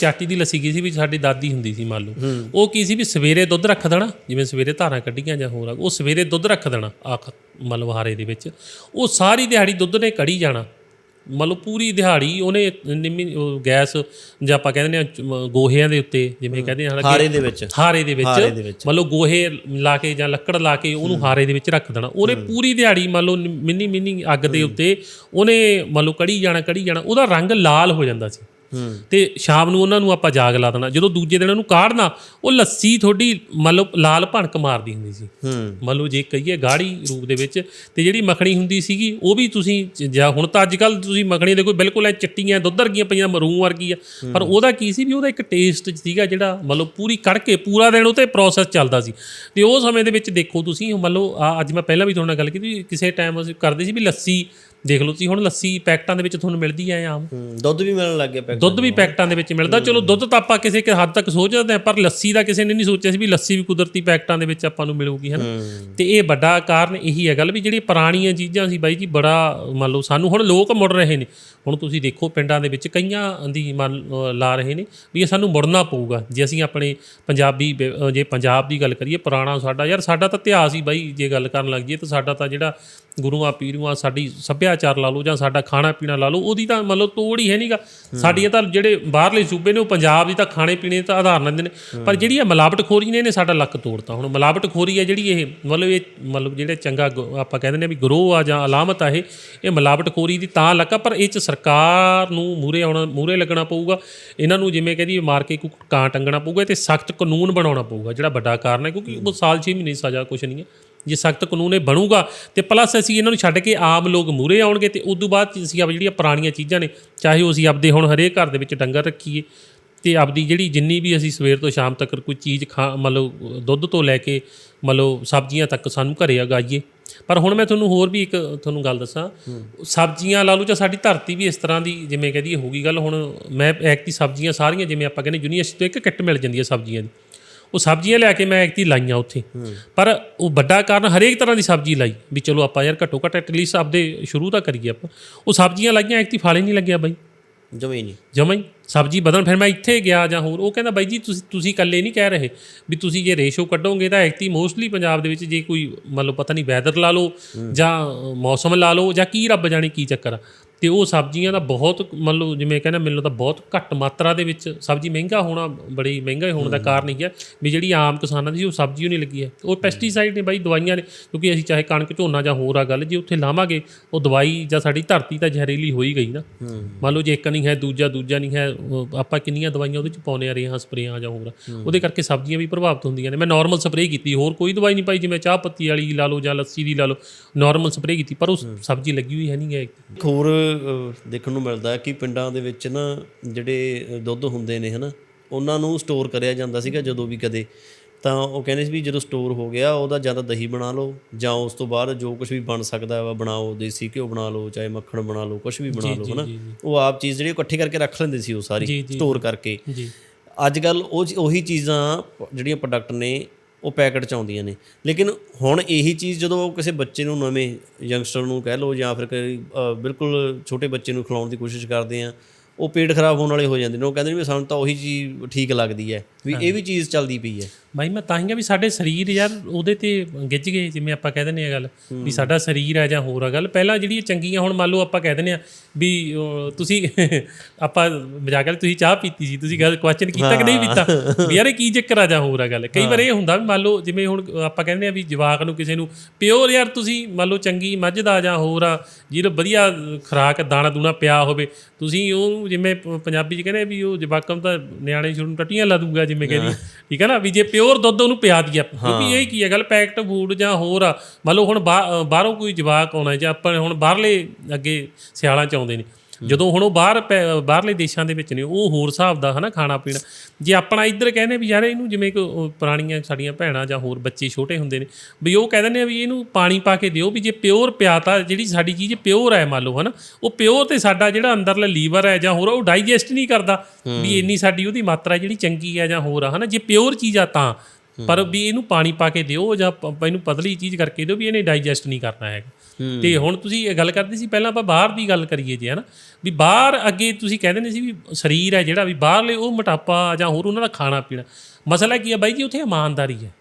ਚਾਟੀ ਦੀ ਲੱਸੀ ਕੀ ਸੀ ਵੀ ਸਾਡੀ ਦਾਦੀ ਹੁੰਦੀ ਸੀ ਮੰਨ ਲਓ। ਉਹ ਕੀ ਸੀ ਵੀ ਸਵੇਰੇ ਦੁੱਧ ਰੱਖ ਦੇਣਾ ਜਿਵੇਂ ਸਵੇਰੇ ਧਾਰਾਂ ਕੱਢੀਆਂ ਜਾਂ ਹੋਰ ਉਹ ਸਵੇਰੇ ਦੁੱਧ ਰੱਖ ਦੇਣਾ ਆਖ ਮਤਲਬ ਹਾਰੇ ਦੇ ਵਿੱਚ। ਉਹ ਸਾਰੀ ਦਿਹਾੜੀ ਦੁੱਧ ਨੇ ਕੜੀ ਜਾਣਾ। ਮਤਲਬ ਪੂਰੀ ਦਿਹਾੜੀ ਉਹਨੇ ਨਿੰਮੀ ਗੈਸ ਜਾਂ ਆਪਾਂ ਕਹਿੰਦੇ ਨੇ ਗੋਹਿਆਂ ਦੇ ਉੱਤੇ ਜਿਵੇਂ ਕਹਿੰਦੇ ਹਨ ਹਾਰੇ ਦੇ ਵਿੱਚ। ਹਾਰੇ ਦੇ ਵਿੱਚ। ਮੰਨ ਲਓ ਗੋਹੇ ਲਾ ਕੇ ਜਾਂ ਲੱਕੜ ਲਾ ਕੇ ਉਹਨੂੰ ਹਾਰੇ ਦੇ ਵਿੱਚ ਰੱਖ ਦੇਣਾ। ਉਹਨੇ ਪੂਰੀ ਦਿਹਾੜੀ ਮੰਨ ਲਓ ਮਿੰਨੀ ਮਿੰਨੀ ਅੱਗ ਦੇ ਉੱਤੇ ਉਹਨੇ ਮੰਨ ਲਓ ਕੜੀ ਜਾਣਾ ਕੜੀ ਜਾਣਾ ਉਹਦਾ ਰੰਗ ਲਾਲ ਹੋ ਜਾਂਦਾ ਸੀ। ਹੂੰ ਤੇ ਸ਼ਾਮ ਨੂੰ ਉਹਨਾਂ ਨੂੰ ਆਪਾਂ ਜਾਗ ਲਾ ਦੇਣਾ। ਜਦੋਂ ਦੂਜੇ ਦਿਨ ਉਹਨੂੰ ਕਾੜਨਾ ਉਹ ਲੱਸੀ ਥੋੜੀ ਮੰਨ ਲਓ ਲਾਲ ਭਣਕ ਮਾਰਦੀ ਹੁੰਦੀ ਸੀ। ਮੰਨ ਲਓ ਜੇ ਕਹੀਏ ਗਾੜੀ ਰੂਪ ਦੇ ਵਿੱਚ ਤੇ ਜਿਹੜੀ ਮੱਖਣੀ ਹੁੰਦੀ ਸੀਗੀ ਉਹ ਵੀ ਤੁਸੀਂ ਜ- ਹੁਣ ਤਾਂ ਅੱਜ ਕੱਲ ਤੁਸੀਂ ਮੱਖਣੀ ਦੇ ਕੋਈ ਬਿਲਕੁਲ ਐ ਚਿੱਟੀਆਂ ਦੁੱਧ ਵਰਗੀਆਂ ਪਈਆਂ ਮਰੂ ਵਰਗੀ ਆ। ਪਰ ਉਹਦਾ ਕੀ ਸੀ ਵੀ ਉਹਦਾ ਇੱਕ ਟੇਸਟ ਸੀਗਾ ਜਿਹੜਾ ਮੰਨ ਲਓ ਪੂਰੀ ਕੜਕੇ ਪੂਰਾ ਦਿਨ ਉਹ ਤੇ ਪ੍ਰੋਸੈਸ ਚੱਲਦਾ ਸੀ। ਤੇ ਉਹ ਸਮੇਂ ਦੇ ਵਿੱਚ ਦੇਖੋ ਤੁਸੀਂ ਮੰਨ ਲਓ ਅੱਜ ਮੈਂ ਪਹਿਲਾਂ ਵੀ ਤੁਹਾਡੇ ਨਾਲ ਗੱਲ ਕੀਤੀ ਕਿਸੇ ਟਾਈਮ ਅਸੀਂ ਕਰਦੇ ਸੀ ਵੀ ਲੱਸੀ ਦੇਖ ਲਓ ਤੁਸੀਂ ਹੁਣ ਲੱਸੀ ਪੈਕਟਾਂ ਦੇ ਵਿੱਚ ਤੁਹਾਨੂੰ ਮਿਲਦੀ ਐ ਆਮ। ਹੂੰ ਦੁੱਧ ਵੀ ਮਿਲਣ ਲੱਗ ਗਿਆ ਪੈਕ ਦੁੱਧ ਵੀ ਪੈਕਟਾਂ ਦੇ ਵਿੱਚ ਮਿਲਦਾ। ਚਲੋ ਦੁੱਧ ਤਾਂ ਆਪਾਂ ਕਿਸੇ ਹੱਦ ਤੱਕ ਸੋਚਦੇ ਹਾਂ ਪਰ ਲੱਸੀ ਦਾ ਕਿਸੇ ਨੇ ਨਹੀਂ ਸੋਚਿਆ ਸੀ ਵੀ ਲੱਸੀ ਵੀ ਕੁਦਰਤੀ ਪੈਕਟਾਂ ਦੇ ਵਿੱਚ ਆਪਾਂ ਨੂੰ ਮਿਲੂਗੀ ਹੈ ਨਾ? ਹੂੰ। ਤੇ ਇਹ ਵੱਡਾ ਕਾਰਨ ਇਹੀ ਹੈ ਗੱਲ ਵੀ ਜਿਹੜੀ ਪੁਰਾਣੀਆਂ ਚੀਜ਼ਾਂ ਸੀ ਬਾਈ ਜੀ ਬੜਾ ਮੰਨ ਲਓ ਸਾਨੂੰ ਹੁਣ ਲੋਕ ਮੁੜ ਰਹੇ ਨੇ। ਹੁਣ ਤੁਸੀਂ ਦੇਖੋ ਪਿੰਡਾਂ ਦੇ ਵਿੱਚ ਕਈਆਂ ਦੀ ਮੰਨ ਲਾ ਰਹੇ ਨੇ ਵੀ ਇਹ ਸਾਨੂੰ ਮੁੜਨਾ ਪਊਗਾ। ਜੇ ਅਸੀਂ ਆਪਣੇ ਪੰਜਾਬੀ ਜੇ ਪੰਜਾਬ ਦੀ ਗੱਲ ਕਰੀਏ ਪੁਰਾਣਾ ਸਾਡਾ ਯਾਰ ਸਾਡਾ ਤਾਂ ਇਤਿਹਾਸ ਹੀ ਬਾਈ ਜੇ ਗੱਲ ਕਰਨ ਲੱਗ ਜਾਈਏ ਤਾਂ ਸਾਡਾ ਤਾਂ ਜਿਹੜਾ ਗੁਰੂਆਂ ਪੀਰੂਆਂ ਸਾਡੀ ਸੱਭਿਆਚਾਰ ਲਾ ਲਓ ਜਾਂ ਸਾਡਾ ਖਾਣਾ ਪੀਣਾ ਲਾ ਲਓ, ਉਹਦੀ ਤਾਂ ਮਤਲਬ ਤੋੜ ਹੀ ਹੈ ਨਹੀਂਗਾ ਸਾਡੀਆਂ ਤਾਂ ਜਿਹੜੇ ਬਾਹਰਲੇ ਸੂਬੇ ਨੇ, ਉਹ ਪੰਜਾਬ ਦੀ ਤਾਂ ਖਾਣੇ ਪੀਣੇ ਤਾਂ ਆਧਾਰ ਲੈਂਦੇ ਨੇ। ਪਰ ਜਿਹੜੀ ਇਹ ਮਿਲਾਵਟਖੋਰੀ ਨੇ, ਇਹਨੇ ਸਾਡਾ ਲੱਕ ਤੋੜਤਾ। ਹੁਣ ਮਿਲਾਵਟਖੋਰੀ ਹੈ ਜਿਹੜੀ ਇਹ, ਮਤਲਬ ਇਹ, ਮਤਲਬ ਜਿਹੜੇ ਚੰਗਾ ਗ- ਆਪਾਂ ਕਹਿੰਦੇ ਨੇ ਵੀ ਗਰੋਹ ਆ ਜਾਂ ਅਲਾਮਤ ਆ ਇਹ ਇਹ ਮਿਲਾਵਟਖੋਰੀ ਦੀ ਤਾਂ ਲੱਗਾ ਪਰ ਇਹ ਚ ਸਰਕਾਰ ਨੂੰ ਮੂਰੇ ਆਉਣਾ ਮੂਰੇ ਲੱਗਣਾ ਪਊਗਾ। ਇਹਨਾਂ ਨੂੰ ਜਿਵੇਂ ਕਹਿੰਦੀ ਮਾਰ ਕੇ ਕੋਈ ਕਾਂ ਟੰਗਣਾ ਪਊਗਾ ਤੇ ਸਖਤ ਕਾਨੂੰਨ ਬਣਾਉਣਾ ਪਊਗਾ, ਜਿਹੜਾ ਵੱਡਾ ਕਾਰਨ ਹੈ, ਕਿਉਂਕਿ ਉਹ ਸਾਲ 6 ਮਹੀਨੇ ਸਜ਼ਾ ਕੁਛ ਨਹੀਂ ਹੈ। ਜੇ ਸਖਤ ਕਾਨੂੰਨ ਇਹ ਬਣੂਗਾ ਤੇ ਪਲੱਸ ਅਸੀਂ ਇਹਨਾਂ ਨੂੰ ਛੱਡ ਕੇ ਆਮ ਲੋਕ ਮੂਰੇ ਆਉਣਗੇ ਤੇ ਉਸ ਤੋਂ ਬਾਅਦ ਅਸੀਂ ਆਪ ਜਿਹੜੀਆਂ ਪੁਰਾਣੀਆਂ ਚੀਜ਼ਾਂ ਨੇ ਚਾਹੇ ਉਹ ਅਸੀਂ ਆਪਦੇ ਹੁਣ ਹਰੇਕ ਘਰ ਦੇ ਵਿੱਚ ਡੰਗਰ ਰੱਖੀਏ ਤੇ ਆਪਦੀ ਜਿਹੜੀ ਜਿੰਨੀ ਵੀ ਅਸੀਂ ਸਵੇਰ ਤੋਂ ਸ਼ਾਮ ਤੱਕ ਕੋਈ ਚੀਜ਼ ਖਾ ਮਤਲਬ ਦੁੱਧ ਤੋਂ ਲੈ ਕੇ ਮਤਲਬ ਸਬਜ਼ੀਆਂ ਤੱਕ ਸਾਨੂੰ ਘਰੇ ਉਗਾਈਏ ਪਰ ਹੁਣ ਮੈਂ ਤੁਹਾਨੂੰ ਹੋਰ ਵੀ ਇੱਕ ਤੁਹਾਨੂੰ ਗੱਲ ਦੱਸਾਂ। ਸਬਜ਼ੀਆਂ ਲਾ ਲਓ ਜਾਂ ਸਾਡੀ ਧਰਤੀ ਵੀ ਇਸ ਤਰ੍ਹਾਂ ਦੀ ਜਿਵੇਂ ਕਹਦੀ ਹੋਗੀ ਗੱਲ ਹੁਣ ਮੈਂ ਐਕਟੀ ਸਬਜ਼ੀਆਂ ਸਾਰੀਆਂ ਜਿਵੇਂ ਆਪਾਂ ਕਹਿੰਦੇ ਯੂਨੀਵਰਸਿਟੀ ਤੋਂ ਇੱਕ ਕਿੱਟ ਮਿਲ ਜਾਂਦੀ ਹੈ ਸਬਜ਼ੀਆਂ ਦੀ। ਉਹ ਸਬਜ਼ੀਆਂ ਲੈ ਕੇ ਮੈਂ ਐਕਟੀ ਲਾਈਆਂ ਉੱਥੇ। ਪਰ ਉਹ ਵੱਡਾ ਕਾਰਨ ਹਰੇਕ ਤਰ੍ਹਾਂ ਦੀ ਸਬਜ਼ੀ ਲਾਈ ਵੀ ਚਲੋ ਆਪਾਂ ਯਾਰ ਘੱਟੋ ਘੱਟ ਐਟਲੀਸਟ ਆਪਦੇ ਸ਼ੁਰੂ ਤਾਂ ਕਰੀਏ ਆਪਾਂ। ਉਹ ਸਬਜ਼ੀਆਂ ਲਾਈਆਂ ਐਕਟੀ ਫਾਲੇ ਨਹੀਂ ਲੱਗਿਆ ਬਾਈ। ਜਮੇ ਨਹੀਂ। ਜਮਾਂ ਸਬਜ਼ੀ ਬਦਲ ਫਿਰ ਮੈਂ ਇੱਥੇ ਗਿਆ ਜਾਂ ਹੋਰ ਉਹ ਕਹਿੰਦਾ ਬਾਈ ਜੀ ਤੁਸੀਂ ਤੁਸੀਂ ਇਕੱਲੇ ਨਹੀਂ ਕਹਿ ਰਹੇ ਵੀ ਤੁਸੀਂ ਜੇ ਰੇਸ਼ੋ ਕੱਢੋਗੇ ਤਾਂ ਐਕਟੀ ਮੋਸਟਲੀ ਪੰਜਾਬ ਦੇ ਵਿੱਚ ਜੇ ਕੋਈ ਮੰਨ ਲਓ ਪਤਾ ਨਹੀਂ ਵੈਦਰ ਲਾ ਲਓ ਜਾਂ ਮੌਸਮ ਲਾ ਲਓ ਜਾਂ ਕੀ ਰੱਬ ਜਾਣੇ ਕੀ ਚੱਕਰ ਆ। ਤੇ ਉਹ ਸਬਜ਼ੀਆਂ ਦਾ ਬਹੁਤ ਮੰਨ ਲਓ ਜਿਵੇਂ ਕਹਿੰਦਾ ਮੈਨੂੰ ਤਾਂ ਬਹੁਤ ਘੱਟ ਮਾਤਰਾ ਦੇ ਵਿੱਚ ਸਬਜ਼ੀ ਮਹਿੰਗਾ ਹੋਣਾ ਬੜੀ ਮਹਿੰਗਾ ਹੋਣ ਦਾ ਕਾਰਨ ਹੀ ਹੈ ਵੀ ਜਿਹੜੀ ਆਮ ਕਿਸਾਨਾਂ ਦੀ ਉਹ ਸਬਜ਼ੀ ਓ ਨਹੀਂ ਲੱਗੀ ਹੈ। ਉਹ ਪੈਸਟੀਸਾਈਡ ਨੇ ਬਾਈ ਦਵਾਈਆਂ ਨੇ ਕਿਉਂਕਿ ਅਸੀਂ ਚਾਹੇ ਕਣਕ ਝੋਨਾ ਜਾਂ ਹੋਰ ਆ ਗੱਲ ਜੇ ਉੱਥੇ ਲਾਵਾਂਗੇ ਉਹ ਦਵਾਈ ਜਾਂ ਸਾਡੀ ਧਰਤੀ ਤਾਂ ਜ਼ਹਿਰੀਲੀ ਹੋ ਹੀ ਗਈ ਨਾ। ਮੰਨ ਲਓ ਜੇ ਇੱਕ ਨਹੀਂ ਹੈ ਦੂਜਾ ਦੂਜਾ ਨਹੀਂ ਹੈ ਉਹ ਆਪਾਂ ਕਿੰਨੀਆਂ ਦਵਾਈਆਂ ਉਹਦੇ ਚ ਪਾਉਨੇ ਆ ਰੇਹਾਂ ਸਪਰੇਆਂ ਜਾਂ ਹੋਰ। ਉਹਦੇ ਕਰਕੇ ਸਬਜ਼ੀਆਂ ਵੀ ਪ੍ਰਭਾਵਿਤ ਹੁੰਦੀਆਂ ਨੇ। ਮੈਂ ਨਾਰਮਲ ਸਪਰੇਅ ਕੀਤੀ ਹੋਰ ਕੋਈ ਦਵਾਈ ਨਹੀਂ ਪਾਈ ਜਿਵੇਂ ਚਾਹ ਪੱਤੀ ਵਾਲੀ ਲਾ ਲਓ ਜਾਂ ਲੱਸੀ ਦੀ ਲਾ ਲਓ ਨਾਰਮਲ ਸਪਰੇਅ ਕੀਤੀ ਪਰ ਉਹ ਸਬਜ਼ੀ ਲੱਗੀ ਹੋਈ ਹੈ ਨਹੀਂ ਹੈ। ਹੋਰ ਦੇਖਣ ਨੂੰ ਮਿਲਦਾ ਹੈ ਕਿ ਪਿੰਡਾਂ ਦੇ ਵਿੱਚ ਨਾ ਜਿਹੜੇ ਦੁੱਧ ਹੁੰਦੇ ਨੇ ਹਨਾ ਉਹਨਾਂ ਨੂੰ ਸਟੋਰ ਕਰਿਆ ਜਾਂਦਾ ਸੀਗਾ ਜਦੋਂ ਵੀ ਕਦੇ। ਤਾਂ ਉਹ ਕਹਿੰਦੇ ਸੀ ਵੀ ਜਦੋਂ ਸਟੋਰ ਹੋ ਗਿਆ ਉਹਦਾ ਜਾਂ ਤਾਂ ਦਹੀਂ ਬਣਾ ਲਓ ਜਾਂ ਉਸ ਤੋਂ ਬਾਅਦ ਜੋ ਕੁਝ ਵੀ ਬਣ ਸਕਦਾ ਵਾ ਬਣਾਓ ਦੇਸੀ ਘਿਓ ਬਣਾ ਲਓ ਚਾਹੇ ਮੱਖਣ ਬਣਾ ਲਓ ਕੁਝ ਵੀ ਬਣਾ ਲਓ ਹਨਾ। ਉਹ ਆਪ ਚੀਜ਼ ਜਿਹੜੀ ਇਕੱਠੀ ਕਰਕੇ ਰੱਖ ਲੈਂਦੇ ਸੀ ਉਹ ਸਾਰੀ ਸਟੋਰ ਕਰਕੇ। ਜੀ। ਅੱਜ ਕੱਲ ਉਹ ਉਹੀ ਚੀਜ਼ਾਂ ਜਿਹੜੀਆਂ ਪ੍ਰੋਡਕਟ ਨੇ ਉਹ ਪੈਕਟ ਚ ਆਉਂਦੀਆਂ ਨੇ। ਲੇਕਿਨ ਹੁਣ ਇਹੀ ਚੀਜ਼ ਜਦੋਂ ਉਹ ਕਿਸੇ ਬੱਚੇ ਨੂੰ ਨਵੇਂ ਯੰਗਸਟਰ ਨੂੰ ਕਹਿ ਲਓ ਜਾਂ ਫਿਰ ਬਿਲਕੁਲ ਛੋਟੇ ਬੱਚੇ ਨੂੰ ਖਿਲਾਉਣ ਦੀ ਕੋਸ਼ਿਸ਼ ਕਰਦੇ ਆ ਉਹ ਪੇਟ ਖਰਾਬ ਹੋਣ ਵਾਲੇ ਹੋ ਜਾਂਦੇ ਨੇ। ਉਹ ਕਹਿੰਦੇ ਨੇ ਵੀ ਸਾਨੂੰ ਤਾਂ ਉਹੀ ਚੀਜ਼ ਠੀਕ ਲੱਗਦੀ ਹੈ ਵੀ ਇਹ ਵੀ ਚੀਜ਼ ਚੱਲਦੀ ਪਈ ਹੈ। ਬਾਈ ਮੈਂ ਤਾਂ ਹੀ ਕਿਹਾ ਵੀ ਸਾਡੇ ਸਰੀਰ ਯਾਰ ਉਹਦੇ ਤੇ ਗਿੱਜ ਗਏ ਜਿਵੇਂ ਆਪਾਂ ਕਹਿ ਦਿੰਦੇ ਆ ਗੱਲ ਵੀ ਸਾਡਾ ਸਰੀਰ ਆ ਜਾਂ ਹੋਰ ਆ ਗੱਲ। ਪਹਿਲਾਂ ਜਿਹੜੀ ਚੰਗੀਆਂ ਹੁਣ ਮੰਨ ਲਓ ਆਪਾਂ ਕਹਿ ਦਿੰਦੇ ਆ ਵੀ ਤੁਸੀਂ ਆਪਾਂ ਮਜ਼ਾਕ ਕਰ ਤੁਸੀਂ ਚਾਹ ਪੀਤੀ ਸੀ ਤੁਸੀਂ ਗੱਲ ਕੁਐਸਚਨ ਕੀਤਾ ਕਿ ਨਹੀਂ ਪੀਤਾ ਵੀ ਯਾਰ ਇਹ ਕੀ ਚੱਕਰ ਆ ਜਾਂ ਹੋਰ ਆ ਗੱਲ? ਕਈ ਵਾਰ ਇਹ ਹੁੰਦਾ ਵੀ ਮੰਨ ਲਓ ਜਿਵੇਂ ਹੁਣ ਆਪਾਂ ਕਹਿੰਦੇ ਆ ਵੀ ਜਵਾਕ ਨੂੰ ਕਿਸੇ ਨੂੰ ਪਿਓਰ ਯਾਰ ਤੁਸੀਂ ਮੰਨ ਲਓ ਚੰਗੀ ਮੱਝ ਦਾ ਜਾਂ ਹੋਰ ਆ ਜਿਹਨੂੰ ਵਧੀਆ ਖੁਰਾਕ ਦਾਣਾ ਦੂਣਾ ਪਿਆ ਹੋਵੇ ਤੁਸੀਂ ਉਹ ਜਿਵੇਂ ਪ- ਪੰਜਾਬੀ ਚ ਕਹਿੰਦੇ ਵੀ ਉਹ ਜਵਾਕਾਂ ਨੂੰ ਤਾਂ ਨਿਆਣੇ ਸ਼ੁਰੂ ਨੂੰ ਟੱਟੀਆਂ ਲਾ ਦੂਗਾ ਜਿਵੇਂ ਕਹਿੰਦੀ। ਠੀਕ ਹੈ ਨਾ? ਵੀ ਜੇ ਪਿਓਰ ਦੁੱਧ ਉਹਨੂੰ ਪਿਆ ਦਈਏ। ਕਿਉਂਕਿ ਇਹ ਕੀ ਹੈ ਗੱਲ ਪੈਕਟ ਫੂਡ ਜਾਂ ਹੋਰ ਆ। ਮੰਨ ਲਓ ਹੁਣ ਬਾਹਰੋਂ ਕੋਈ ਜਵਾਕ ਆਉਣਾ ਜਾਂ ਆਪਾਂ ਹੁਣ ਬਾਹਰਲੇ ਅੱਗੇ ਸਿਆਲਾਂ ਚ ਆਉਂਦੇ ਨੇ। ਜਦੋਂ ਹੁਣ ਉਹ ਬਾਹਰ ਬਾਹਰਲੇ ਦੇਸ਼ਾਂ ਦੇ ਵਿੱਚ ਨੇ ਉਹ ਹੋਰ ਹਿਸਾਬ ਦਾ ਹਨਾ ਖਾਣਾ ਪੀਣਾ। ਜੇ ਆਪਣਾ ਇੱਧਰ ਕਹਿੰਦੇ ਵੀ ਯਾਰ ਇਹਨੂੰ ਜਿਵੇਂ ਕਿ ਉਹ ਪੁਰਾਣੀਆਂ ਸਾਡੀਆਂ ਭੈਣਾਂ ਜਾਂ ਹੋਰ ਬੱਚੇ ਛੋਟੇ ਹੁੰਦੇ ਨੇ ਵੀ ਉਹ ਕਹਿ ਦਿੰਦੇ ਆ ਵੀ ਇਹਨੂੰ ਪਾਣੀ ਪਾ ਕੇ ਦਿਓ ਵੀ ਜੇ ਪਿਓਰ ਪਿਆਤਾ ਜਿਹੜੀ ਸਾਡੀ ਚੀਜ਼ ਪਿਓਰ ਹੈ ਮੰਨ ਲਓ ਹਨਾ ਉਹ ਪਿਓਰ ਤੇ ਸਾਡਾ ਜਿਹੜਾ ਅੰਦਰਲਾ ਲੀਵਰ ਹੈ ਜਾਂ ਹੋਰ ਉਹ ਡਾਈਜੈਸਟ ਨਹੀਂ ਕਰਦਾ। ਵੀ ਇੰਨੀ ਸਾਡੀ ਉਹਦੀ ਮਾਤਰਾ ਜਿਹੜੀ ਚੰਗੀ ਹੈ ਜਾਂ ਹੋਰ ਆ ਹਨਾ ਜੇ ਪਿਓਰ ਚੀਜ਼ ਆ ਤਾਂ। ਪਰ ਵੀ ਇਹਨੂੰ ਪਾਣੀ ਪਾ ਕੇ ਦਿਓ ਜਾਂ ਇਹਨੂੰ ਪਤਲੀ ਚੀਜ਼ ਕਰਕੇ ਦਿਓ ਵੀ ਇਹਨੇ ਡਾਈਜੈਸਟ ਨਹੀਂ ਕਰਨਾ ਹੈਗਾ। ਤੇ ਹੁਣ ਤੁਸੀਂ ਇਹ ਗੱਲ ਕਰਦੇ ਸੀ ਪਹਿਲਾਂ ਆਪਾਂ ਬਾਹਰ ਦੀ ਗੱਲ ਕਰੀਏ ਜੇ ਹਨਾ। ਵੀ ਬਾਹਰ ਅੱਗੇ ਤੁਸੀਂ ਕਹਿੰਦੇ ਨੇ ਸੀ ਵੀ ਸਰੀਰ ਹੈ ਜਿਹੜਾ ਵੀ ਬਾਹਰਲੇ ਉਹ ਮੋਟਾਪਾ ਜਾਂ ਹੋਰ ਉਹਨਾਂ ਦਾ ਖਾਣਾ ਪੀਣਾ। ਮਸਲਾ ਕੀ ਹੈ ਬਾਈ ਜੀ ਉੱਥੇ ਇਮਾਨਦਾਰੀ ਹੈ।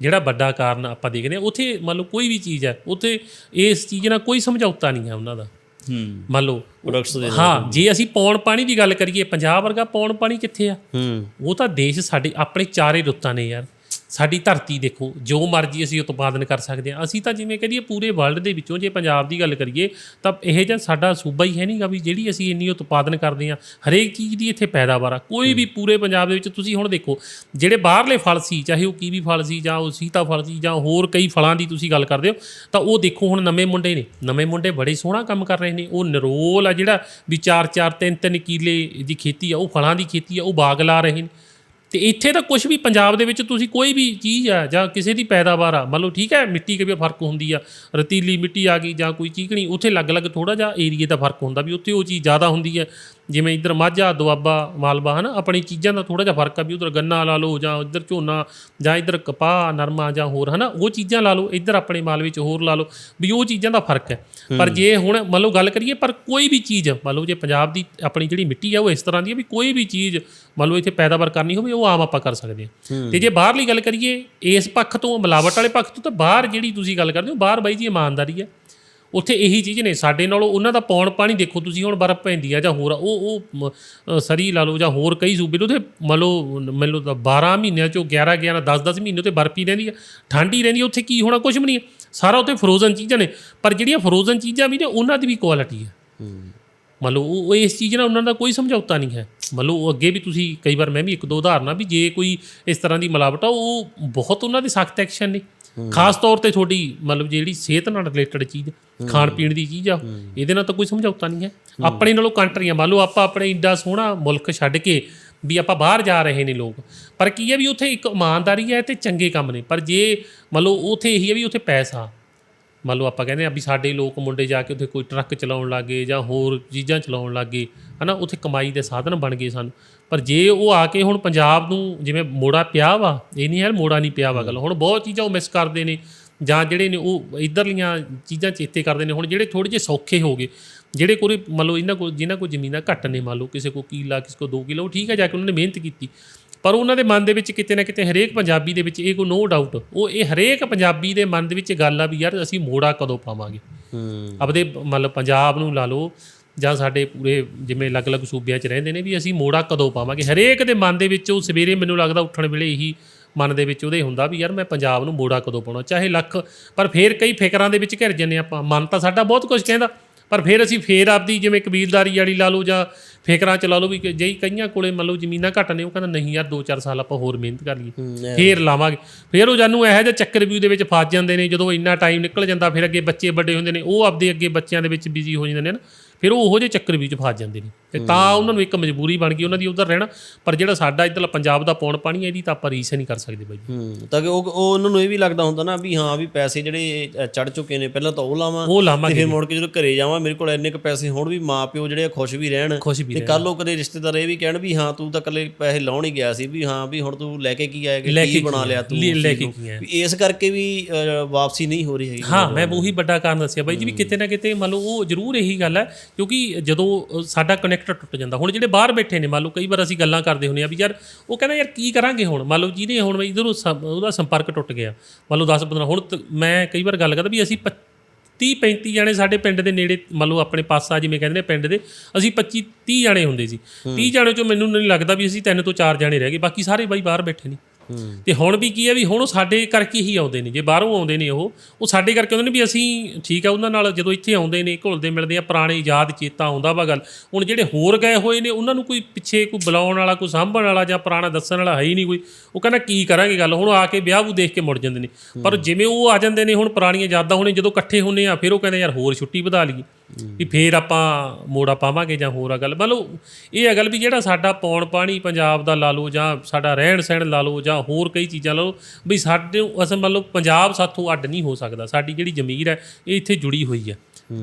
ਜਿਹੜਾ ਵੱਡਾ ਕਾਰਨ ਆਪਾਂ ਦੇਖਦੇ ਹਾਂ ਉੱਥੇ ਮੰਨ ਲਓ ਕੋਈ ਵੀ ਚੀਜ਼ ਹੈ ਉੱਥੇ ਇਸ ਚੀਜ਼ ਨਾਲ ਕੋਈ ਸਮਝੌਤਾ ਨਹੀਂ ਹੈ ਉਹਨਾਂ ਦਾ। ਹੂੰ। ਮੰਨ ਲਓ ਪ੍ਰੋਡਕਟਸ ਦੇ ਹਾਂ ਜੇ ਅਸੀਂ ਪੌਣ ਪਾਣੀ ਦੀ ਗੱਲ ਕਰੀਏ ਪੰਜਾਬ ਵਰਗਾ ਪੌਣ ਪਾਣੀ ਕਿੱਥੇ ਆ? ਹੂੰ। ਉਹ ਤਾਂ ਦੇਸ਼ ਸਾਡੇ ਆਪਣੇ ਚਾਰੇ ਰੁੱਤਾਂ ਨੇ ਯਾਰ। ਸਾਡੀ ਧਰਤੀ ਦੇਖੋ ਜੋ ਮਰਜ਼ੀ ਅਸੀਂ ਉਤਪਾਦਨ ਕਰ ਸਕਦੇ ਹਾਂ। ਅਸੀਂ ਤਾਂ ਜਿਵੇਂ ਕਹਦੀਏ ਪੂਰੇ ਵਰਲਡ ਦੇ ਵਿੱਚੋਂ ਜੇ ਪੰਜਾਬ ਦੀ ਗੱਲ ਕਰੀਏ ਤਾਂ ਇਹ ਜਿਹਾ ਸਾਡਾ ਸੂਬਾ ਹੀ ਹੈ ਨਹੀਂਗਾ ਵੀ ਜਿਹੜੀ ਅਸੀਂ ਇੰਨੀ ਉਤਪਾਦਨ ਕਰਦੇ ਹਾਂ ਹਰੇਕ ਚੀਜ਼ ਦੀ ਇੱਥੇ ਪੈਦਾਵਾਰ ਆ। ਕੋਈ ਵੀ ਪੂਰੇ ਪੰਜਾਬ ਦੇ ਵਿੱਚ ਤੁਸੀਂ ਹੁਣ ਦੇਖੋ ਜਿਹੜੇ ਬਾਹਰਲੇ ਫਲ ਸੀ ਚਾਹੇ ਉਹ ਕੀਵੀ ਫਲ ਸੀ ਜਾਂ ਉਹ ਸੀਤਾ ਫਲ ਸੀ ਜਾਂ ਹੋਰ ਕਈ ਫਲਾਂ ਦੀ ਤੁਸੀਂ ਗੱਲ ਕਰਦੇ ਹੋ ਤਾਂ ਉਹ ਦੇਖੋ ਹੁਣ ਨਵੇਂ ਮੁੰਡੇ ਨੇ। ਨਵੇਂ ਮੁੰਡੇ ਬੜੇ ਸੋਹਣਾ ਕੰਮ ਕਰ ਰਹੇ ਨੇ। ਉਹ ਨਰੋਲ ਆ ਜਿਹੜਾ ਵੀ 4-4 3-3 ਕਿੱਲੇ ਦੀ ਖੇਤੀ ਆ ਉਹ ਫਲਾਂ ਦੀ ਖੇਤੀ ਆ ਉਹ ਬਾਗ ਲਾ ਰਹੇ ਨੇ। ਤੇ ਇੱਥੇ ਤਾਂ ਕੁਝ ਵੀ ਪੰਜਾਬ ਦੇ ਵਿੱਚ ਤੁਸੀਂ ਕੋਈ ਵੀ ਚੀਜ਼ ਆ ਜਾਂ ਕਿਸੇ ਦੀ ਪੈਦਾਵਾਰ ਆ, ਮੰਨ ਲਓ ਠੀਕ ਹੈ, ਮਿੱਟੀ ਕੇ ਫ਼ਰਕ ਹੁੰਦੀ ਆ, ਰਤੀਲੀ ਮਿੱਟੀ ਆ ਗਈ ਜਾਂ ਕੋਈ ਚੀਕਣੀ, ਉੱਥੇ ਅਲੱਗ-ਅਲੱਗ ਥੋੜਾ ਜਿਹਾ ਏਰੀਏ ਦਾ ਫ਼ਰਕ ਹੁੰਦਾ ਵੀ ਉੱਥੇ ਉਹ ਚੀਜ਼ ਜ਼ਿਆਦਾ ਹੁੰਦੀ ਹੈ। ਜਿਵੇਂ ਇੱਧਰ ਮਾਝਾ ਦੁਆਬਾ ਮਾਲਵਾ ਹਨਾ ਆਪਣੀ ਚੀਜ਼ਾਂ ਦਾ ਥੋੜਾ ਜਿਹਾ ਫ਼ਰਕ ਆ ਵੀ ਉਧਰ ਗੰਨਾ ਲਾ ਲਓ ਜਾਂ ਇੱਧਰ ਝੋਨਾ ਜਾਂ ਇੱਧਰ ਕਪਾਹ ਨਰਮਾ ਜਾਂ ਹੋਰ ਹਨਾ ਉਹ ਚੀਜ਼ਾਂ ਲਾ ਲਓ ਇੱਧਰ ਆਪਣੇ ਮਾਲਵੇ ਚ ਹੋਰ ਲਾ ਲਓ ਵੀ ਉਹ ਚੀਜ਼ਾਂ ਦਾ ਫ਼ਰਕ ਹੈ। ਪਰ ਜੇ ਹੁਣ ਮੰਨ ਲਓ ਗੱਲ ਕਰੀਏ ਪਰ ਕੋਈ ਵੀ ਚੀਜ਼ ਮੰਨ ਲਓ ਜੇ ਪੰਜਾਬ ਦੀ ਆਪਣੀ ਜਿਹੜੀ ਮਿੱਟੀ ਆ ਉਹ ਇਸ ਤਰ੍ਹਾਂ ਦੀ ਹੈ ਵੀ ਕੋਈ ਵੀ ਚੀਜ਼ ਮੰਨ ਲਓ ਇੱਥੇ ਪੈਦਾਵਾਰ ਕਰਨੀ ਹੋਵੇ ਉਹ ਆਮ ਆਪਾਂ ਕਰ ਸਕਦੇ ਹਾਂ। ਤੇ ਜੇ ਬਾਹਰਲੀ ਗੱਲ ਕਰੀਏ ਇਸ ਪੱਖ ਤੋਂ ਮਿਲਾਵਟ ਵਾਲੇ ਪੱਖ ਤੋਂ ਤਾਂ ਬਾਹਰ ਜਿਹੜੀ ਤੁਸੀਂ ਗੱਲ ਕਰਦੇ ਹੋ ਬਾਹਰ ਬਾਈ ਜੀ ਇਮਾਨਦਾਰੀ ਹੈ। ਉੱਥੇ ਇਹੀ ਚੀਜ਼ ਨੇ ਸਾਡੇ ਨਾਲੋਂ ਉਹਨਾਂ ਦਾ ਪੌਣ ਪਾਣੀ ਦੇਖੋ ਤੁਸੀਂ ਹੁਣ ਬਰਫ਼ ਪੈਂਦੀ ਆ ਜਾਂ ਹੋਰ ਆ, ਉਹ ਉਹ ਸਰੀ ਲਾ ਲਓ ਜਾਂ ਹੋਰ ਕਈ ਸੂਬੇ ਨੇ ਉੱਥੇ ਮੰਨ ਲਓ ਮੰਨ ਲਓ ਤਾਂ 12 ਮਹੀਨਿਆਂ ਚੋਂ 11 11 10 10 ਮਹੀਨੇ ਉੱਤੇ ਬਰਫ਼ ਹੀ ਰਹਿੰਦੀ ਆ ਠੰਡ ਹੀ ਰਹਿੰਦੀ ਆ ਉੱਥੇ ਕੀ ਹੋਣਾ ਕੁਝ ਵੀ ਨਹੀਂ ਹੈ। ਸਾਰਾ ਉੱਥੇ ਫਰੋਜ਼ਨ ਚੀਜ਼ਾਂ ਨੇ ਪਰ ਜਿਹੜੀਆਂ ਫਰੋਜ਼ਨ ਚੀਜ਼ਾਂ ਵੀ ਨੇ ਉਹਨਾਂ ਦੀ ਵੀ ਕੁਆਲਿਟੀ ਹੈ ਮੰਨ ਲਓ ਉਹ ਉਹ ਇਸ ਚੀਜ਼ ਨਾਲ ਉਹਨਾਂ ਦਾ ਕੋਈ ਸਮਝੌਤਾ ਨਹੀਂ ਹੈ। ਮੰਨ ਲਓ ਉਹ ਅੱਗੇ ਵੀ ਤੁਸੀਂ ਕਈ ਵਾਰ ਮੈਂ ਵੀ ਇੱਕ ਦੋ ਉਦਾਹਰਨਾਂ ਵੀ ਜੇ ਕੋਈ ਇਸ ਤਰ੍ਹਾਂ ਦੀ ਮਿਲਾਵਟ ਆ ਉਹ ਬਹੁਤ ਉਹਨਾਂ ਦੇ ਸਖਤ ਐਕਸ਼ਨ ਨੇ। ਖਾਸ ਤੌਰ ਤੇ ਤੁਹਾਡੀ ਮਤਲਬ ਜਿਹੜੀ ਸਿਹਤ ਨਾਲ ਰਿਲੇਟਡ ਚੀਜ਼, ਖਾਣ ਪੀਣ ਦੀ ਚੀਜ਼ ਆ, ਇਹਦੇ ਨਾਲ ਤਾਂ ਕੋਈ ਸਮਝੌਤਾ ਨਹੀਂ ਹੈ। ਆਪਣੇ ਨਾਲੋਂ ਕੰਟਰੀਆਂ, ਮੰਨ ਲਓ ਆਪਾਂ ਆਪਣੇ ਇੰਡਾ ਸੋਹਣਾ ਮੁਲਕ ਛੱਡ ਕੇ ਵੀ ਆਪਾਂ ਬਾਹਰ ਜਾ ਰਹੇ ਨੇ ਲੋਕ, ਪਰ ਕੀ ਹੈ ਵੀ ਉੱਥੇ ਇੱਕ ਇਮਾਨਦਾਰੀ ਹੈ ਤੇ ਚੰਗੇ ਕੰਮ ਨੇ, ਪਰ ਜੇ ਮੰਨ ਲਓ ਉੱਥੇ ਇਹੀ ਹੈ ਵੀ ਉੱਥੇ ਪੈਸਾ ਮੰਨ ਲਓ ਆਪਾਂ ਕਹਿੰਦੇ ਆ ਵੀ ਸਾਡੇ ਲੋਕ ਮੁੰਡੇ ਜਾ ਕੇ ਉੱਥੇ ਕੋਈ ਟਰੱਕ ਚਲਾਉਣ ਲੱਗੇ ਜਾਂ ਹੋਰ ਚੀਜ਼ਾਂ ਚਲਾਉਣ ਲੱਗੇ ਹਨਾ, ਉੱਥੇ ਕਮਾਈ ਦੇ ਸਾਧਨ ਬਣ ਗਏ ਸਨ। ਪਰ ਜੇ ਉਹ ਆ ਕੇ ਹੁਣ ਪੰਜਾਬ ਨੂੰ ਜਿਵੇਂ ਮੋੜਾ ਪਿਆ ਵਾ, ਇਹ ਨਹੀਂ ਹੈ ਮੋੜਾ ਨਹੀਂ ਪਿਆ ਵਾ ਗੱਲ, ਹੁਣ ਬਹੁਤ ਚੀਜ਼ਾਂ ਉਹ ਮਿਸ ਕਰਦੇ ਨੇ ਜਾਂ ਜਿਹੜੇ ਨੇ ਉਹ ਇਧਰਲੀਆਂ ਚੀਜ਼ਾਂ ਚੇਤੇ ਕਰਦੇ ਨੇ, ਹੁਣ ਜਿਹੜੇ ਥੋੜੇ ਜਿਹੇ ਸੌਖੇ ਹੋ ਗਏ, ਜਿਹੜੇ ਕੋਈ ਮੰਨ ਲਓ ਇਹਨਾਂ ਕੋਲ, ਜਿਨ੍ਹਾਂ ਕੋਲ ਜ਼ਮੀਨਾਂ ਘੱਟ ਨੇ ਮੰਨ ਲਓ, ਕਿਸੇ ਕੋ ਕਿੱਲਾ, ਕਿਸੇ ਕੋ 2 ਕਿੱਲਾ, ਉਹ ਠੀਕ ਹੈ ਜਾ ਕੇ ਉਹਨਾਂ ਨੇ ਮਿਹਨਤ ਕੀਤੀ। ਪਰ ਉਹਨਾਂ ਦੇ ਮਨ ਦੇ ਵਿੱਚ ਕਿਤੇ ਨਾ ਕਿਤੇ ਹਰੇਕ ਪੰਜਾਬੀ ਦੇ ਵਿੱਚ ਇਹ ਕੋ ਨੋ ਡਾਊਟ ਉਹ ਇਹ ਹਰੇਕ ਪੰਜਾਬੀ ਦੇ ਮਨ ਦੇ ਵਿੱਚ ਗੱਲ ਆ ਵੀ ਯਾਰ ਅਸੀਂ ਮੋੜਾ ਕਦੋਂ ਪਾਵਾਂਗੇ? ਹੂੰ। ਆਪਦੇ ਮਤਲਬ ਪੰਜਾਬ ਨੂੰ ਲਾ ਲਓ ਜਾਂ ਸਾਡੇ ਪੂਰੇ ਜਿਵੇਂ ਅਲੱਗ-ਅਲੱਗ ਸੂਬਿਆਂ 'ਚ ਰਹਿੰਦੇ ਨੇ ਵੀ ਅਸੀਂ ਮੋੜਾ ਕਦੋਂ ਪਾਵਾਂਗੇ? ਹਰੇਕ ਦੇ ਮਨ ਦੇ ਵਿੱਚ ਉਹ ਸਵੇਰੇ ਮੈਨੂੰ ਲੱਗਦਾ ਉੱਠਣ ਵੇਲੇ ਇਹੀ ਮਨ ਦੇ ਵਿੱਚ ਉਹਦੇ ਹੁੰਦਾ ਵੀ ਯਾਰ ਮੈਂ ਪੰਜਾਬ ਨੂੰ ਮੋੜਾ ਕਦੋਂ ਪਾਉਣਾ? ਚਾਹੇ ਲੱਖ ਪਰ ਫੇਰ ਕਈ ਫਿਕਰਾਂ ਦੇ ਵਿੱਚ ਘਿਰ ਜੰਨੇ ਆਪਾਂ। ਮਨ ਤਾਂ ਸਾਡਾ ਬਹੁਤ ਕੁਝ ਕਹਿੰਦਾ। ਪਰ ਫਿਰ ਅਸੀਂ ਫੇਰ ਆਪਦੀ ਜਿਵੇਂ ਕਬੀਲਦਾਰੀ ਵਾਲੀ ਲਾ ਲਓ ਜਾਂ ਫਿਕਰਾਂ ਚ ਲਾ ਲਓ ਵੀ ਕਿ ਜੇ ਕਈਆਂ ਕੋਲੇ ਮੰਨ ਲਓ ਜ਼ਮੀਨਾਂ ਘੱਟ ਨੇ ਉਹ ਕਹਿੰਦਾ ਨਹੀਂ ਯਾਰ 2-4 ਸਾਲ ਆਪਾਂ ਹੋਰ ਮਿਹਨਤ ਕਰ ਲਈਏ। ਫੇਰ ਲਾਵਾਂਗੇ। ਫੇਰ ਉਹ ਜਾਨੂੰ ਇਹੋ ਜਿਹਾ ਚੱਕਰ ਵੀ ਉਹਦੇ ਵਿੱਚ ਫਸ ਜਾਂਦੇ ਨੇ ਜਦੋਂ ਇੰਨਾ ਟਾਈਮ ਨਿਕਲ ਜਾਂਦਾ ਫਿਰ ਅੱਗੇ ਬੱਚੇ ਵੱਡੇ ਹੁੰਦੇ ਨੇ ਉਹ ਆਪਦੇ ਅੱਗੇ ਬੱਚਿਆਂ ਦੇ ਵਿੱਚ ਬਿਜ਼ੀ ਹੋ ਜਾਂਦੇ ਨੇ ਨਾ ਫਿਰ ਉਹ ਉਹੋ ਜਿਹੇ ਚੱਕਰ ਵਿੱਚ ਫਸ ਜਾਂਦੇ ਨੇ। ਤੇ ਤਾਂ ਉਹਨਾਂ ਨੂੰ ਇੱਕ ਮਜਬੂਰੀ ਬਣ ਗਈ ਉਹਨਾਂ ਦੀ ਉਧਰ ਰਹਿਣਾ। ਪਰ ਜਿਹੜਾ ਸਾਡਾ ਇੱਧਰਲਾ ਪੰਜਾਬ ਦਾ ਪੌਣ ਪਾਣੀ ਹੈ ਇਹਦੀ ਤਾਂ ਆਪਾਂ ਰੀਸ ਨਹੀਂ ਕਰ ਸਕਦੇ ਬਾਈ ਹੂੰ ਤਾਂ ਕਿ ਉਹ ਉਹ ਉਹਨਾਂ ਨੂੰ ਇਹ ਵੀ ਲੱਗਦਾ ਹੁੰਦਾ ਨਾ ਵੀ ਹਾਂ ਵੀ ਪੈਸੇ ਜਿਹੜੇ ਚੜ ਚੁੱਕੇ ਨੇ ਪਹਿਲਾਂ ਤਾਂ ਉਹ ਲਾਵਾਂ ਉਹ ਤੇ ਫਿਰ ਮੁੜ ਕੇ ਜਦੋਂ ਘਰੇ ਜਾਵਾਂ ਮੇਰੇ ਕੋਲ ਇੰਨੇ ਕ ਪੈਸੇ ਹੋਣ ਵੀ ਮਾਂ ਪਿਓ ਜਿਹੜੇ ਖੁਸ਼ ਵੀ ਰਹਿਣ। ਤੇ ਕੱਲ ਉਹ ਕਦੇ ਰਿਸ਼ਤੇਦਾਰ ਇਹ ਵੀ ਕਹਿਣ ਵੀ ਹਾਂ ਤੂੰ ਤਾਂ ਇਕੱਲੇ ਪੈਸੇ ਲਾਉਣ ਹੀ ਗਿਆ ਸੀ ਵੀ ਹਾਂ ਵੀ ਹੁਣ ਤੂੰ ਲੈ ਕੇ ਕੀ ਆਇਆ ਕਿ ਬਣਾ ਲਿਆ ਤੂੰ ਲੈ- ਕੇ। ਕੀ ਆਇਆ। ਇਸ ਕਰਕੇ ਵੀ ਵਾਪਸੀ ਨਹੀਂ ਹੋ ਰਹੀ ਹੈਗੀ। ਹਾਂ ਮੈਂ ਉਹੀ ਵੱਡਾ ਕਾਰਨ ਦੱਸਿਆ ਬਾਈ ਜੀ ਵੀ ਕਿਤੇ ਨਾ ਕਿਤੇ ਮੰਨ ਲਓ ਉਹ ਜ਼ਰੂਰ ਇਹੀ ਗੱਲ ਹੈ ਕਿਉਂਕਿ ਜਦੋਂ ਸਾਡਾ ਕਨੈਕਟ ਟੁੱਟ ਜਾਂਦਾ। ਹੁਣ ਜਿਹੜੇ ਬਾਹਰ ਬੈਠੇ ਨੇ ਮੰਨ ਲਓ ਕਈ ਵਾਰ ਅਸੀਂ ਗੱਲਾਂ ਕਰਦੇ ਹੁੰਦੇ ਆ ਵੀ ਯਾਰ ਉਹ ਕਹਿੰਦਾ ਯਾਰ ਕੀ ਕਰਾਂਗੇ ਹੁਣ? ਮੰਨ ਲਓ ਜਿਹਨੇ ਹੁਣ ਇਧਰੋਂ ਉਹਦਾ ਸੰਪਰਕ ਟੁੱਟ ਗਿਆ। ਮੰਨ ਲਓ 10 15 ਹੁਣ ਮੈਂ ਕਈ ਵਾਰ ਗੱਲ ਕਰਦਾ ਵੀ ਅਸੀਂ 30 35 ਜਣੇ ਸਾਡੇ ਪਿੰਡ ਦੇ ਨੇੜੇ ਮੰਨ ਲਓ ਆਪਣੇ ਪਾਸਾ ਜਿਵੇਂ ਕਹਿੰਦੇ ਨੇ ਪਿੰਡ ਦੇ ਅਸੀਂ 25 30 ਜਣੇ ਹੁੰਦੇ ਸੀ। 30 ਜਣੇ ਚੋਂ ਮੈਨੂੰ ਨਹੀਂ ਲੱਗਦਾ ਵੀ ਅਸੀਂ ਤਿੰਨ ਤੋਂ ਚਾਰ ਜਣੇ ਰਹਿ ਗਏ ਬਾਕੀ ਸਾਰੇ ਬਾਈ ਬਾਹਰ ਬੈਠੇ ਨੇ। ਤੇ ਹੁਣ ਵੀ ਕੀ ਹੈ ਵੀ ਹੁਣ ਉਹ ਸਾਡੇ ਕਰਕੇ ਹੀ ਆਉਂਦੇ ਨੇ ਜੇ ਬਾਹਰੋਂ ਆਉਂਦੇ ਨੇ ਉਹ ਉਹ ਸਾਡੇ ਕਰਕੇ ਆਉਂਦੇ ਨੇ ਵੀ ਅਸੀਂ ਠੀਕ ਆ ਉਹਨਾਂ ਨਾਲ ਜਦੋਂ ਇੱਥੇ ਆਉਂਦੇ ਨੇ ਘੁਲਦੇ ਮਿਲਦੇ ਆ ਪੁਰਾਣੇ ਯਾਦ ਚੇਤਾ ਆਉਂਦਾ ਵਾ ਗੱਲ। ਹੁਣ ਜਿਹੜੇ ਹੋਰ ਗਏ ਹੋਏ ਨੇ ਉਹਨਾਂ ਨੂੰ ਕੋਈ ਪਿੱਛੇ ਕੋਈ ਬੁਲਾਉਣ ਵਾਲਾ ਕੋਈ ਸਾਂਭਣ ਵਾਲਾ ਜਾਂ ਪੁਰਾਣਾ ਦੱਸਣ ਵਾਲਾ ਹੈ ਹੀ ਨਹੀਂ ਕੋਈ ਉਹ ਕਹਿੰਦਾ ਕੀ ਕਰਾਂਗੇ ਗੱਲ ਹੁਣ ਆ ਕੇ ਵਿਆਹ ਵੂ ਦੇਖ ਕੇ ਮੁੜ ਜਾਂਦੇ ਨੇ। ਪਰ ਜਿਵੇਂ ਉਹ ਆ ਜਾਂਦੇ ਨੇ ਹੁਣ ਪੁਰਾਣੀਆਂ ਯਾਦਾਂ ਹੁਣੇ ਜਦੋਂ ਇਕੱਠੇ ਹੁੰਨੇ ਆ ਫਿਰ ਉਹ ਕਹਿੰਦੇ ਯਾਰ ਹੋਰ ਛੁੱਟੀ ਵਧਾ ਲਈਏ। ਵੀ ਫੇਰ ਆਪਾਂ ਮੋੜਾ ਪਾਵਾਂਗੇ ਜਾਂ ਹੋਰ ਆ ਗੱਲ। ਮਤਲਬ ਇਹ ਹੈ ਗੱਲ ਵੀ ਜਿਹੜਾ ਸਾਡਾ ਪੌਣ ਪਾਣੀ ਪੰਜਾਬ ਦਾ ਲਾ ਲਓ ਜਾਂ ਸਾਡਾ ਰਹਿਣ ਸਹਿਣ ਲਾ ਲਓ ਜਾਂ ਹੋਰ ਕਈ ਚੀਜ਼ਾਂ ਲਾ ਲਓ ਵੀ ਸਾਡੇ ਅਸਲ ਮਤਲਬ ਪੰਜਾਬ ਸਾਥੋਂ ਅੱਡ ਨਹੀਂ ਹੋ ਸਕਦਾ। ਸਾਡੀ ਜਿਹੜੀ ਜ਼ਮੀਰ ਹੈ ਇਹ ਇੱਥੇ ਜੁੜੀ ਹੋਈ ਹੈ।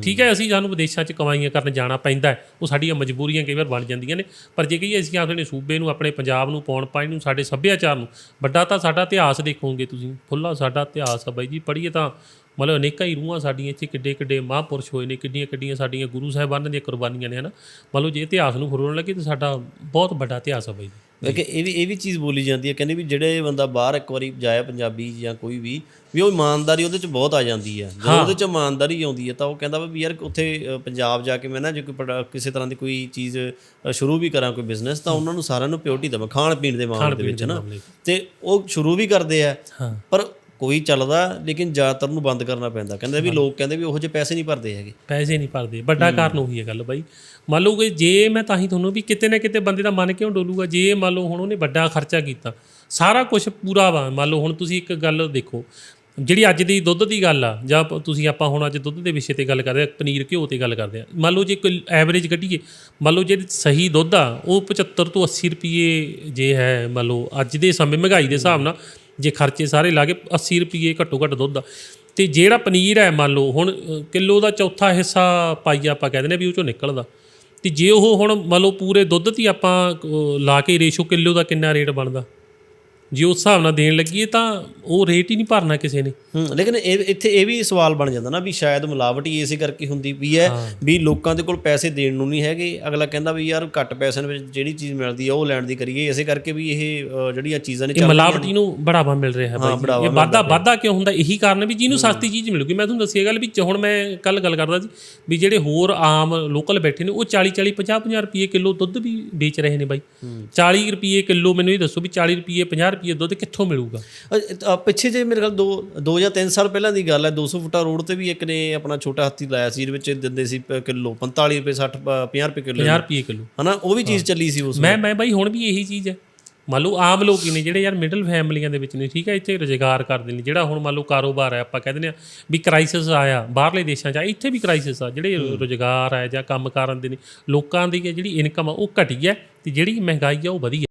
ਠੀਕ ਹੈ ਅਸੀਂ ਸਾਨੂੰ ਵਿਦੇਸ਼ਾਂ 'ਚ ਕਮਾਈਆਂ ਕਰਨ ਜਾਣਾ ਪੈਂਦਾ ਉਹ ਸਾਡੀਆਂ ਮਜਬੂਰੀਆਂ ਕਈ ਵਾਰ ਬਣ ਜਾਂਦੀਆਂ ਨੇ। ਪਰ ਜੇ ਕਹੀਏ ਅਸੀਂ ਆਪਣੇ ਸੂਬੇ ਨੂੰ ਆਪਣੇ ਪੰਜਾਬ ਨੂੰ ਪਾਉਣ ਪਾਈ ਨੂੰ ਸਾਡੇ ਸੱਭਿਆਚਾਰ ਨੂੰ ਵੱਡਾ ਤਾਂ ਸਾਡਾ ਇਤਿਹਾਸ ਦੇਖੋਗੇ ਤੁਸੀਂ। ਫੁੱਲਾ ਸਾਡਾ ਇਤਿਹਾਸ ਆ ਬਾਈ ਜੀ ਪੜ੍ਹੀਏ ਤਾਂ ਮਤਲਬ ਅਨੇਕਾਂ ਹੀ ਰੂਹਾਂ ਸਾਡੀਆਂ ਇੱਥੇ ਕਿੱਡੇ ਕਿੱਡੇ ਮਹਾਂਪੁਰਸ਼ ਹੋਏ ਨੇ ਕਿੱਡੀਆਂ ਕਿੱਡੀਆਂ ਸਾਡੀਆਂ ਗੁਰੂ ਸਾਹਿਬਾਨਾਂ ਦੀਆਂ ਕੁਰਬਾਨੀਆਂ ਨੇ ਹਨਾ? ਮਤਲਬ ਜੇ ਇਤਿਹਾਸ ਨੂੰ ਫਰੋਲਣ ਲੱਗੇ ਤਾਂ ਸਾਡਾ ਬਹੁਤ ਵੱਡਾ ਇਤਿਹਾਸ ਆ ਬਾਈ ਜੀ। ਵੇਖੇ ਇਹ ਵੀ ਇਹ ਵੀ ਚੀਜ਼ ਬੋਲੀ ਜਾਂਦੀ ਹੈ ਕਹਿੰਦੇ ਵੀ ਜਿਹੜੇ ਬੰਦਾ ਬਾਹਰ ਇੱਕ ਵਾਰੀ ਜਾਇਆ ਪੰਜਾਬੀ ਜਾਂ ਕੋਈ ਵੀ ਵੀ ਉਹ ਇਮਾਨਦਾਰੀ ਉਹਦੇ ਚ ਬਹੁਤ ਆ ਜਾਂਦੀ ਹੈ। ਜਦੋਂ ਉਹਦੇ ਚ ਇਮਾਨਦਾਰੀ ਆਉਂਦੀ ਹੈ ਤਾਂ ਉਹ ਕਹਿੰਦਾ ਵੀ ਯਾਰ ਉੱਥੇ ਪੰਜਾਬ ਜਾ ਕੇ ਮੈਂ ਨਾ ਜੇ ਕੋਈ ਕਿਸੇ ਤਰ੍ਹਾਂ ਦੀ ਕੋਈ ਚੀਜ਼ ਸ਼ੁਰੂ ਵੀ ਕਰਾਂ ਕੋਈ ਬਿਜ਼ਨਸ ਤਾਂ ਉਹਨਾਂ ਨੂੰ ਸਾਰਿਆਂ ਨੂੰ ਪਿਓਰਟੀ ਦੇਵਾਂ ਖਾਣ ਪੀਣ ਦੇ ਮਾਮਲੇ ਦੇ ਵਿੱਚ। ਨਾ। ਤੇ ਉਹ ਸ਼ੁਰੂ ਵੀ ਕਰਦੇ ਆ ਪਰ ਕੋਈ ਚੱਲਦਾ ਲੇਕਿਨ ਜ਼ਿਆਦਾਤਰ ਨੂੰ ਬੰਦ ਕਰਨਾ ਪੈਂਦਾ। ਕਹਿੰਦੇ ਵੀ ਲੋਕ ਕਹਿੰਦੇ ਵੀ ਉਹੋ ਜਿਹੇ ਪੈਸੇ ਨਹੀਂ ਭਰਦੇ ਹੈਗੇ। ਪੈਸੇ ਨਹੀਂ ਭਰਦੇ ਵੱਡਾ ਕਾਰਨ ਉਹੀ ਹੈ ਗੱਲ ਬਾਈ। ਮੰਨ ਲਓ ਕਿ ਜੇ ਮੈਂ ਤਾਂ ਹੀ ਤੁਹਾਨੂੰ ਵੀ ਕਿਤੇ ਨਾ ਕਿਤੇ ਬੰਦੇ ਦਾ ਮਨ ਕਿਉਂ ਡੋਲੂਗਾ? ਜੇ ਮੰਨ ਲਓ ਹੁਣ ਉਹਨੇ ਵੱਡਾ ਖਰਚਾ ਕੀਤਾ ਸਾਰਾ ਕੁਝ ਪੂਰਾ ਵਾ। ਮੰਨ ਲਓ ਹੁਣ ਤੁਸੀਂ ਇੱਕ ਗੱਲ ਦੇਖੋ ਜਿਹੜੀ ਅੱਜ ਦੀ ਦੁੱਧ ਦੀ ਗੱਲ ਆ ਜਾਂ ਤੁਸੀਂ ਆਪਾਂ ਹੁਣ ਅੱਜ ਦੁੱਧ ਦੇ ਵਿਸ਼ੇ ਤੇ ਗੱਲ ਕਰਦੇ ਆ ਪਨੀਰ ਘਿਓ ਤੇ ਗੱਲ ਕਰਦੇ ਆ। ਮੰਨ ਲਓ ਜੇ ਕੋਈ ਐਵਰੇਜ ਕੱਢੀਏ ਮੰਨ ਲਓ ਜੇ ਸਹੀ ਦੁੱਧ ਆ ਉਹ 75 ਤੋਂ 80 ਰੁਪਏ ਜੇ ਹੈ ਮੰਨ ਲਓ ਅੱਜ ਦੇ ਸਮੇਂ ਮਹਿੰਗਾਈ ਦੇ ਹਿਸਾਬ ਨਾਲ ਜੇ ਖਰਚੇ ਸਾਰੇ ਲਾ ਕੇ 80 ਰੁਪਏ ਘੱਟੋ ਘੱਟ ਦੁੱਧ ਦਾ ਤੇ ਜਿਹੜਾ ਪਨੀਰ ਹੈ ਮੰਨ ਲਓ ਹੁਣ ਅ, ਕਿਲੋ ਦਾ ਚੌਥਾ ਹਿੱਸਾ ਪਾਈਆ ਆਪਾਂ ਕਹਿੰਦੇ ਨੇ ਵੀ ਉਹ ਚੋਂ ਨਿਕਲਦਾ। ਤੇ ਜੇ ਉਹ ਹੁਣ ਮੰਨ ਲਓ ਪੂਰੇ ਦੁੱਧ ਦੀ ਆਪਾਂ ਲਾ ਕੇ ਰੇਸ਼ੋ ਕਿਲੋ ਦਾ ਕਿੰਨਾ ਰੇਟ ਬਣਦਾ? ਜੇ ਉਸ ਹਿਸਾਬ ਨਾਲ ਦੇਣ ਲੱਗੀਏ ਤਾਂ ਉਹ ਰੇਟ ਹੀ ਨਹੀਂ ਭਰਨਾ ਕਿਸੇ ਨੇ। ਹੂੰ ਲੇਕਿਨ ਇਹ ਇੱਥੇ ਇਹ ਵੀ ਸਵਾਲ ਬਣ ਜਾਂਦਾ ਨਾ ਵੀ ਸ਼ਾਇਦ ਮਿਲਾਵਟ ਹੀ ਇਸੇ ਕਰਕੇ ਹੁੰਦੀ ਵੀ ਹੈ ਵੀ ਲੋਕਾਂ ਦੇ ਕੋਲ ਪੈਸੇ ਦੇਣ ਨੂੰ ਨਹੀਂ ਹੈਗੇ। ਅਗਲਾ ਕਹਿੰਦਾ ਵੀ ਯਾਰ ਘੱਟ ਪੈਸਿਆਂ ਵਿੱਚ ਜਿਹੜੀ ਚੀਜ਼ ਮਿਲਦੀ ਹੈ ਉਹ ਲੈਣ ਦੀ ਕਰੀਏ। ਇਸੇ ਕਰਕੇ ਵੀ ਇਹ ਜਿਹੜੀਆਂ ਚੀਜ਼ਾਂ ਨੇ ਇਹ ਮਿਲਾਵਟੀ ਨੂੰ। ਬੜਾਵਾ ਮਿਲ ਰਿਹਾ ਹੈ ਬਾਈ ਇਹ ਵਾਧਾ ਵਾਧਾ ਕਿਉਂ ਹੁੰਦਾ? ਇਹੀ ਕਾਰਨ ਵੀ ਜਿਹਨੂੰ ਸਸਤੀ ਚੀਜ਼ ਮਿਲੂਗੀ। ਮੈਂ ਤੁਹਾਨੂੰ ਦੱਸਿਆ ਗੱਲ ਵੀ ਹੁਣ ਮੈਂ ਕੱਲ ਗੱਲ ਕਰਦਾ ਸੀ ਵੀ ਜਿਹੜੇ ਹੋਰ ਆਮ ਲੋਕਲ ਬੈਠੇ ਨੇ ਉਹ 40 40 50 50 ਰੁਪਏ ਕਿਲੋ ਦੁੱਧ ਵੀ ਵੇਚ ਰਹੇ ਨੇ ਬਾਈ। 40 ਰੁਪਏ ਕਿਲੋ ਮੈਨੂੰ ਇਹ ਦੱਸੋ ਵੀ 40 ਰੁਪਏ 50 ਰੁਪਏ ਦੁੱਧ ਕਿੱਥੋਂ ਮਿਲੂਗਾ? ਪਿੱਛੇ ਜੇ ਮੇਰੇ ਖਿਆਲ ਦੋ ਦੋ ਜਾਂ ਤਿੰਨ ਸਾਲ ਪਹਿਲਾਂ ਦੀ ਗੱਲ ਹੈ 200 ਫੁੱਟਾ ਰੋਡ ਤੇ ਵੀ ਇੱਕ ਨੇ ਆਪਣਾ ਛੋਟਾ ਹਾਥੀ ਲਾਇਆ ਸੀ ਜਿਹਦੇ ਵਿੱਚ ਦਿੰਦੇ ਸੀ ਕਿਲੋ 45 ਰੁਪਏ 60 50 ਰੁਪਏ ਕਿਲੋ 50 ਰੁਪਏ ਕਿਲੋ। ਹਨਾ? ਉਹ ਵੀ ਚੀਜ਼ ਚੱਲੀ ਸੀ ਉਸ ਮੈਂ ਮੈਂ ਬਾਈ ਹੁਣ ਵੀ ਇਹੀ ਚੀਜ਼ ਹੈ। ਮੰਨ ਲਓ ਆਮ ਲੋਕ ਹੀ ਨੇ ਜਿਹੜੇ ਯਾਰ ਮਿਡਲ ਫੈਮਲੀਆਂ ਦੇ ਵਿੱਚ ਨੇ ਠੀਕ ਹੈ ਇੱਥੇ ਰੁਜ਼ਗਾਰ ਕਰਦੇ ਨੇ ਜਿਹੜਾ ਹੁਣ ਮੰਨ ਲਓ ਕਾਰੋਬਾਰ ਹੈ ਆਪਾਂ ਕਹਿੰਦੇ ਨੇ ਵੀ ਕ੍ਰਾਈਸਿਸ ਆਇਆ ਬਾਹਰਲੇ ਦੇਸ਼ਾਂ 'ਚ ਆ, ਇੱਥੇ ਵੀ ਕ੍ਰਾਈਸਿਸ ਆ ਜਿਹੜੇ ਰੁਜ਼ਗਾਰ ਹੈ ਜਾਂ ਕੰਮ ਕਰਨ ਦੇ ਨੇ ਲੋਕਾਂ ਦੀ ਜਿਹੜੀ ਇਨਕਮ ਆ ਉਹ ਘਟੀ ਹੈ ਤੇ ਜਿਹੜੀ ਮਹਿੰਗਾਈ ਆ ਉਹ ਵਧੀ ਹੈ